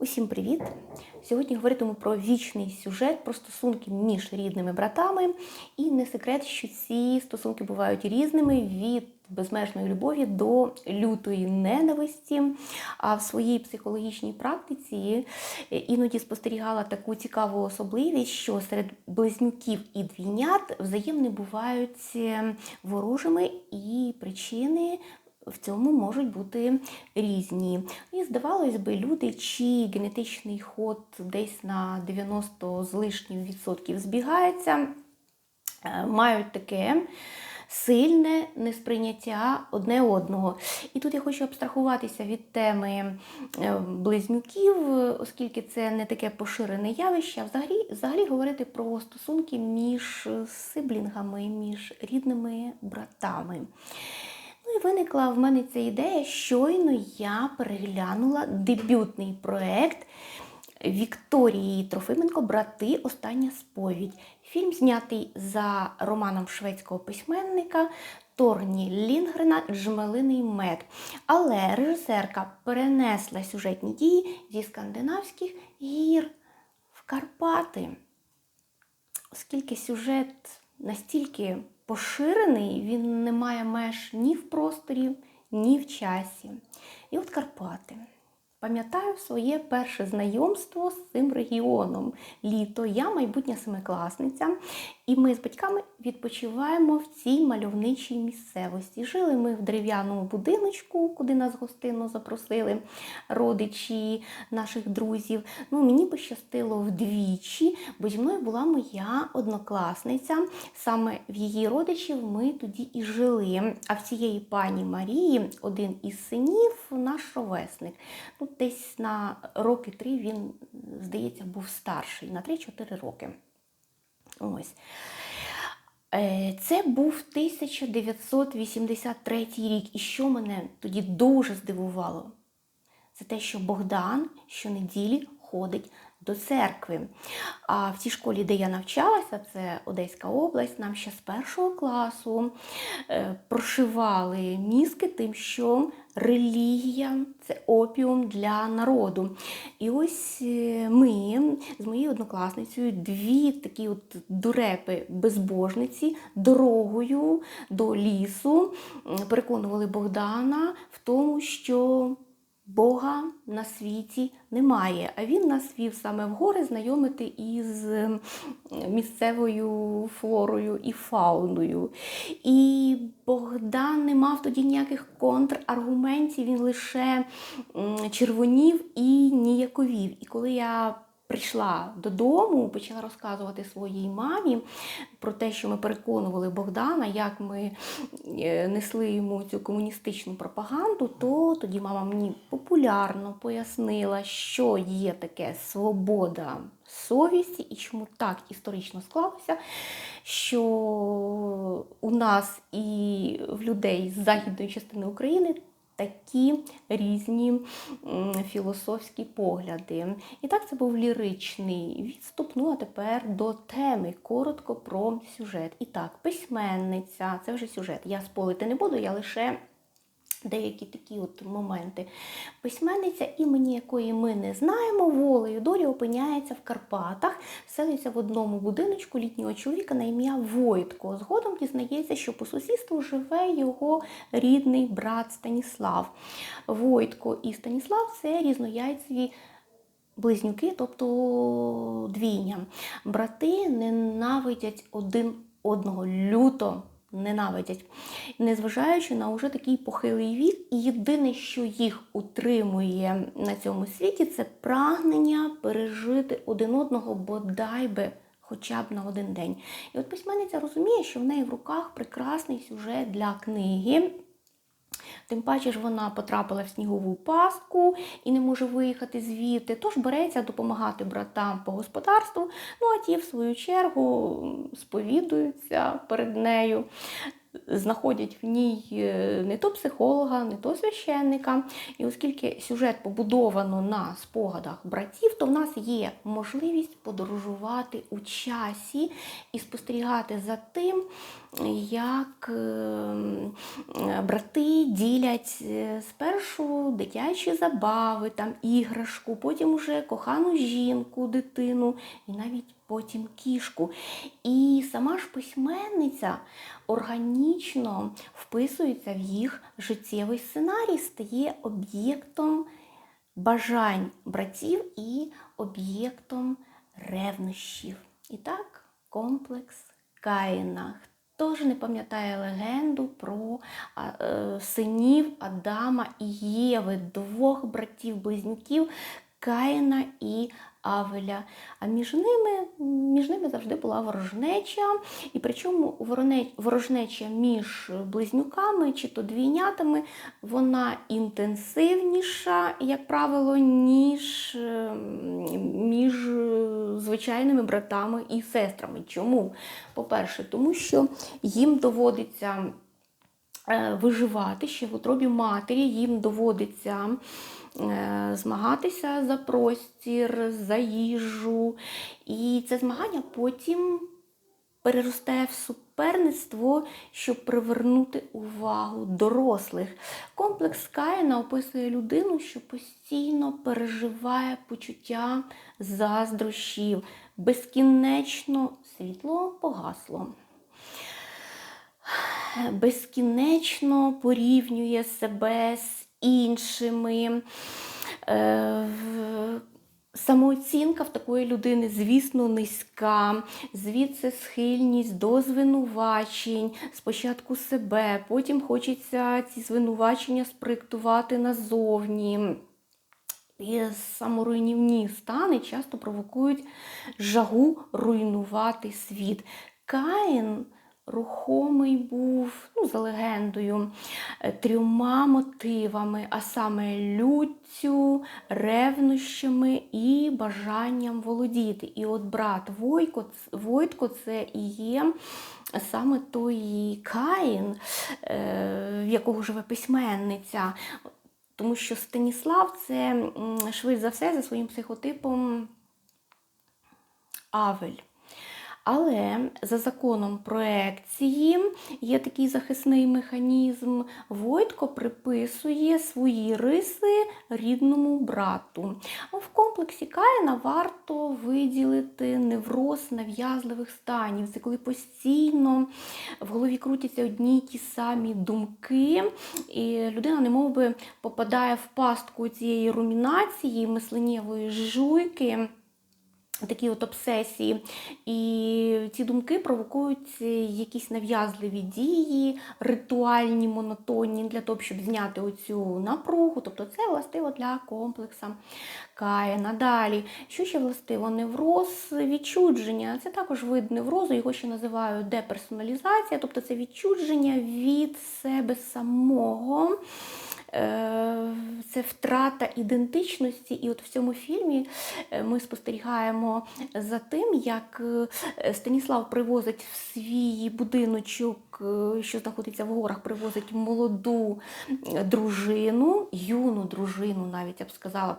Усім привіт! Сьогодні говоритиму про вічний сюжет, про стосунки між рідними братами. І не секрет, що ці стосунки бувають різними від безмежної любові до лютої ненависті. А в своїй психологічній практиці іноді спостерігала таку цікаву особливість, що серед близнюків і двійнят взаємно бувають е, ворожими і причини в цьому можуть бути різні. І здавалось би, люди, чий генетичний ход десь на 90 з лишнім відсотків збігається, е, мають таке. Сильне несприйняття одне одного. І тут я хочу абстрахуватися від теми е, близнюків, оскільки це не таке поширене явище, а взагалі, взагалі говорити про стосунки між сиблінгами, між рідними братами. Виникла в мене ця ідея. Щойно я переглянула дебютний проект Вікторії Трофименко Брати Остання сповідь. Фільм знятий за романом шведського письменника Торні Лінгрена Джмелиний мед. Але режисерка перенесла сюжетні дії зі скандинавських гір в Карпати. Оскільки сюжет настільки поширений, він не має меж ні в просторі, ні в часі. І от Карпати. Пам'ятаю своє перше знайомство з цим регіоном. Літо, я майбутня семикласниця, і ми з батьками відпочиваємо в цій мальовничій місцевості. Жили ми в дерев'яному будиночку, куди нас гостинно запросили родичі наших друзів. Ну, Мені пощастило вдвічі, бо зі мною була моя однокласниця. Саме в її родичів ми тоді і жили. А в цієї пані Марії один із синів наш ровесник. Ну, Десь на роки три він, здається, був старший, на 3-4 роки. Ось. Е, це був 1983 рік. І що мене тоді дуже здивувало, це те, що Богдан щонеділі ходить до церкви. А в цій школі, де я навчалася, це Одеська область, нам ще з першого класу е, прошивали мізки тим, що релігія це опіум для народу. І ось е, ми з моєю однокласницею дві такі от дурепи безбожниці дорогою до лісу переконували Богдана в тому, що Бога на світі немає, а він нас вів саме в гори знайомити із місцевою флорою і фауною. І Богдан не мав тоді ніяких контраргументів, він лише червонів і ніяковів. І коли я прийшла додому, почала розказувати своїй мамі про те, що ми переконували Богдана, як ми е, несли йому цю комуністичну пропаганду, то тоді мама мені популярно пояснила, що є таке свобода совісті і чому так історично склалося, що у нас і в людей з західної частини України такі різні філософські погляди. І так це був ліричний відступ. Ну а тепер до теми коротко про сюжет. І так, письменниця, це вже сюжет. Я сполити не буду, я лише. Деякі такі от моменти. Письменниця, імені якої ми не знаємо, волею долі опиняється в Карпатах, селиться в одному будиночку літнього чоловіка на ім'я Войтко. Згодом дізнається, що по сусідству живе його рідний брат Станіслав. Войтко і Станіслав це різнояйцеві близнюки, тобто двійня. Брати ненавидять один одного люто ненавидять, незважаючи на уже такий похилий вік. І єдине, що їх утримує на цьому світі, це прагнення пережити один одного, бодай би. Хоча б на один день. І от письменниця розуміє, що в неї в руках прекрасний сюжет для книги. Тим паче ж вона потрапила в снігову пастку і не може виїхати звідти, тож береться допомагати братам по господарству. Ну а ті, в свою чергу, сповідуються перед нею. Знаходять в ній е, не то психолога, не то священника. І оскільки сюжет побудовано на спогадах братів, то в нас є можливість подорожувати у часі і спостерігати за тим, як е, брати ділять е, спершу дитячі забави, там іграшку, потім уже кохану жінку, дитину і навіть потім кішку. І сама ж письменниця органічно вписується в їх життєвий сценарій, стає об'єктом бажань братів і об'єктом ревнощів. І так, комплекс Каїна. Хто ж не пам'ятає легенду про е, синів Адама і Єви, двох братів-близнюків Каїна і Авеля. А між ними, між ними завжди була ворожнеча, і причому ворожнеча між близнюками чи то двійнятами, вона інтенсивніша, як правило, ніж е, між звичайними братами і сестрами. Чому? По-перше, тому що їм доводиться виживати ще в утробі матері, їм доводиться е, змагатися за простір, за їжу. І це змагання потім переростає в суперництво, щоб привернути увагу дорослих. Комплекс Каїна описує людину, що постійно переживає почуття заздрощів, безкінечно світло погасло безкінечно порівнює себе з іншими. Е, Самооцінка в такої людини, звісно, низька, звідси схильність до звинувачень, спочатку себе, потім хочеться ці звинувачення спроєктувати назовні. І саморуйнівні стани часто провокують жагу руйнувати світ. Каїн рухомий був, ну, за легендою, е, трьома мотивами, а саме люттю, ревнощами і бажанням володіти. І от брат Войко, Войтко це і є саме той Каїн, е, в якого живе письменниця. Тому що Станіслав це швидше за все за своїм психотипом Авель. Але за законом проекції є такий захисний механізм. Войтко приписує свої риси рідному брату. В комплексі Каїна варто виділити невроз нав'язливих станів. Це коли постійно в голові крутяться одні й ті самі думки, і людина немов би попадає в пастку цієї румінації, мисленнєвої жуйки. Такі от обсесії, і ці думки провокують якісь нав'язливі дії, ритуальні, монотонні для того, щоб зняти оцю напругу. Тобто це властиво для комплекса Каїна. Далі, що ще властиво? Невроз відчудження. Це також вид неврозу, його ще називають деперсоналізація, тобто це відчудження від себе самого. Це втрата ідентичності, і от в цьому фільмі е, ми спостерігаємо за тим, як е, Станіслав привозить в свій будиночок, е, що знаходиться в горах, привозить молоду дружину, юну дружину, навіть я б сказала,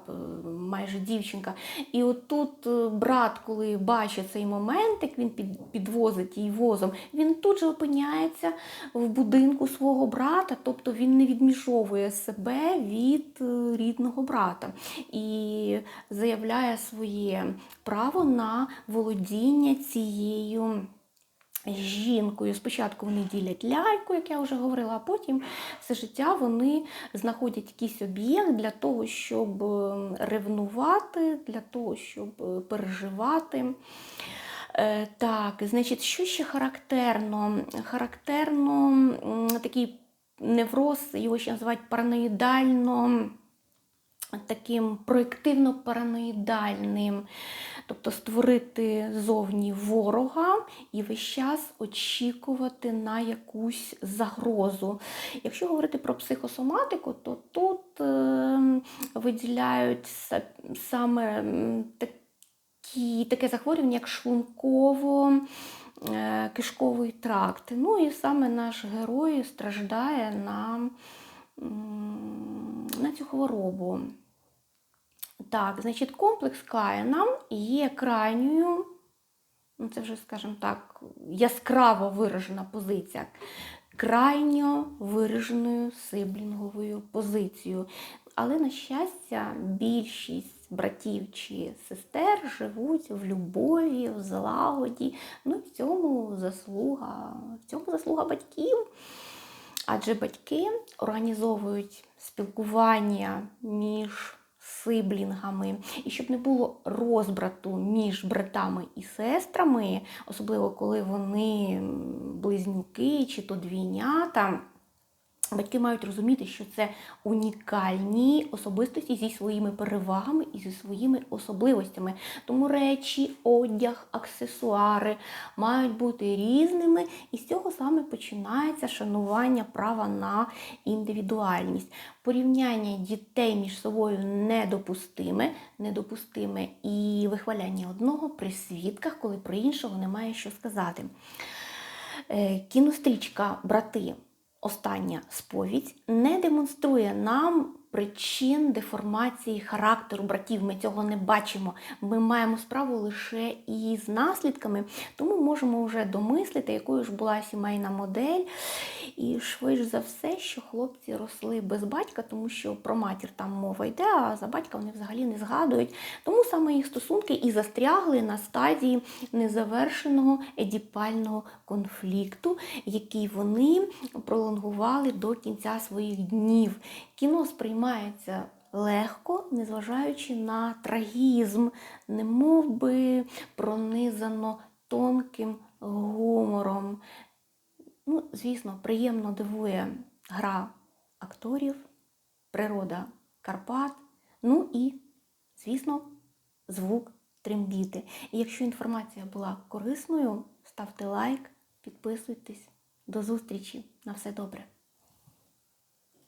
майже дівчинка. І от тут е, брат, коли бачить цей момент, як він під, підвозить її возом, він тут же опиняється в будинку свого брата, тобто він не відміжовує себе від рідного брата і заявляє своє право на володіння цією. Жінкою. Спочатку вони ділять ляльку, як я вже говорила, а потім все життя вони знаходять якийсь об'єкт для того, щоб е, ревнувати, для того, щоб е, переживати. Е, Так, значить, що ще характерно? Характерно такий невроз, його ще називають параноїдально. Таким проєктивно-параноїдальним, тобто створити зовні ворога і весь час очікувати на якусь загрозу. Якщо говорити про психосоматику, то тут е, виділяють са- саме такі, таке захворювання, як шлунково кишковий тракт. Ну і саме наш герой страждає на, на цю хворобу. Так, значить, комплекс Каїна є крайньою, ну це вже, скажімо так, яскраво виражена позиція, крайньо вираженою сиблінговою позицією. Але, на щастя, більшість братів чи сестер живуть в любові, в злагоді. Ну, в цьому заслуга, в цьому заслуга батьків. Адже батьки організовують спілкування між сиблінгами, і щоб не було розбрату між братами і сестрами, особливо коли вони близнюки чи то двійнята. Батьки мають розуміти, що це унікальні особистості зі своїми перевагами і зі своїми особливостями. Тому речі, одяг, аксесуари мають бути різними, і з цього саме починається шанування права на індивідуальність. Порівняння дітей між собою недопустиме, недопустиме і вихваляння одного при свідках, коли про іншого немає що сказати. Е, Кінострічка Брати остання сповідь не демонструє нам причин деформації характеру братів. Ми цього не бачимо. Ми маємо справу лише із наслідками, тому можемо вже домислити, якою ж була сімейна модель. І швидше за все, що хлопці росли без батька, тому що про матір там мова йде, а за батька вони взагалі не згадують. Тому саме їх стосунки і застрягли на стадії незавершеного едіпального конфлікту, який вони пролонгували до кінця своїх днів. Кіно сприймається легко, незважаючи на трагізм, немов би пронизано тонким гумором. Ну, звісно, приємно дивує гра акторів, природа Карпат, ну і, звісно, звук трембіти. І якщо інформація була корисною, ставте лайк, підписуйтесь. До зустрічі. На все добре.